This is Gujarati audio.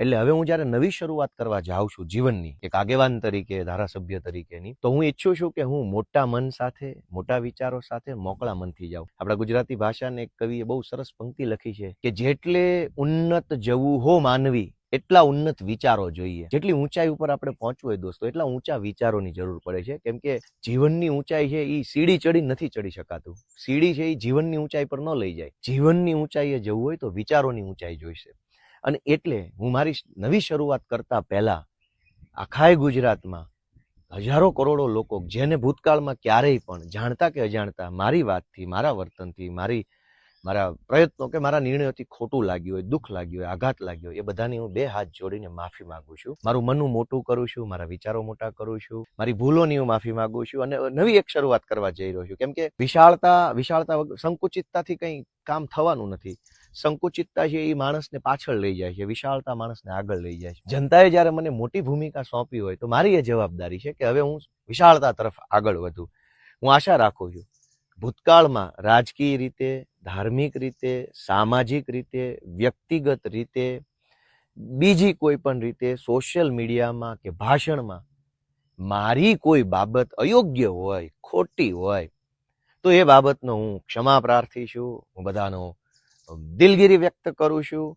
એટલે હવે હું જ્યારે નવી શરૂઆત કરવા જાઉં છું જીવનની, એક આગેવાન તરીકે, ધારાસભ્ય તરીકેની, તો હું ઈચ્છું છું કે હું મોટા મન સાથે, મોટા વિચારો સાથે મોકળા મનથી જાઉં. આપણા ગુજરાતી ભાષાને એક કવિએ બહુ સરસ પંક્તિ લખી છે કે જેટલે ઉન્નત જવું હો માનવી, એટલા ઉન્નત વિચારો જોઈએ. જેટલી ઊંચાઈ ઉપર આપણે પહોંચવું હોય દોસ્તો, એટલા ઊંચા વિચારોની જરૂર પડે છે. કેમ કે જીવનની ઊંચાઈ છે એ સીડી ચડી નથી ચડી શકાતું. સીડી છે એ જીવનની ઊંચાઈ પર ન લઈ જાય. જીવનની ઊંચાઈએ જવું હોય તો વિચારોની ઊંચાઈ જોઈશે. અને એટલે હું મારી નવી શરૂઆત કરતા પહેલાં આખાય ગુજરાતમાં હજારો કરોડો લોકો જેને ભૂતકાળમાં ક્યારેય પણ જાણતા કે અજાણતા મારી વાતથી, મારા વર્તનથી, મારી મારા પ્રયત્નો કે મારા નિર્ણયોથી ખોટું લાગ્યું હોય, દુઃખ લાગ્યું હોય, આઘાત લાગ્યો હોય, એ બધાની હું બે હાથ જોડીને માફી માંગુ છું. મારું મનનું મોટું કરું છું, મારા વિચારો મોટા કરું છું, મારી ભૂલોની હું માફી માંગુ છું અને નવી એક શરૂઆત કરવા જઈ રહ્યો છું. કેમ કે વિશાળતા વિશાળતા સંકુચિતતાથી કંઈ કામ થવાનું નથી. સંકુચિતતા છે એ માણસને પાછળ લઈ જાય છે, વિશાળતા માણસને આગળ લઈ જાય છે. જનતાએ જ્યારે મને મોટી ભૂમિકા સોંપી હોય તો મારી એ જવાબદારી છે કે હવે હું વિશાળતા તરફ આગળ વધું. હું આશા રાખું છું, ભૂતકાળમાં રાજકીય રીતે ધાર્મિક રીતે, સામાજિક રીતે, વ્યક્તિગત રીતે, બીજી કોઈ પણ રીતે સોશિયલ મીડિયામાં કે ભાષણમાં મારી કોઈ બાબત અયોગ્ય હોય, ખોટી હોય, તો એ બાબતનો હું ક્ષમા પ્રાર્થી છું. હું બધાનો દિલગીરી વ્યક્ત કરું છું.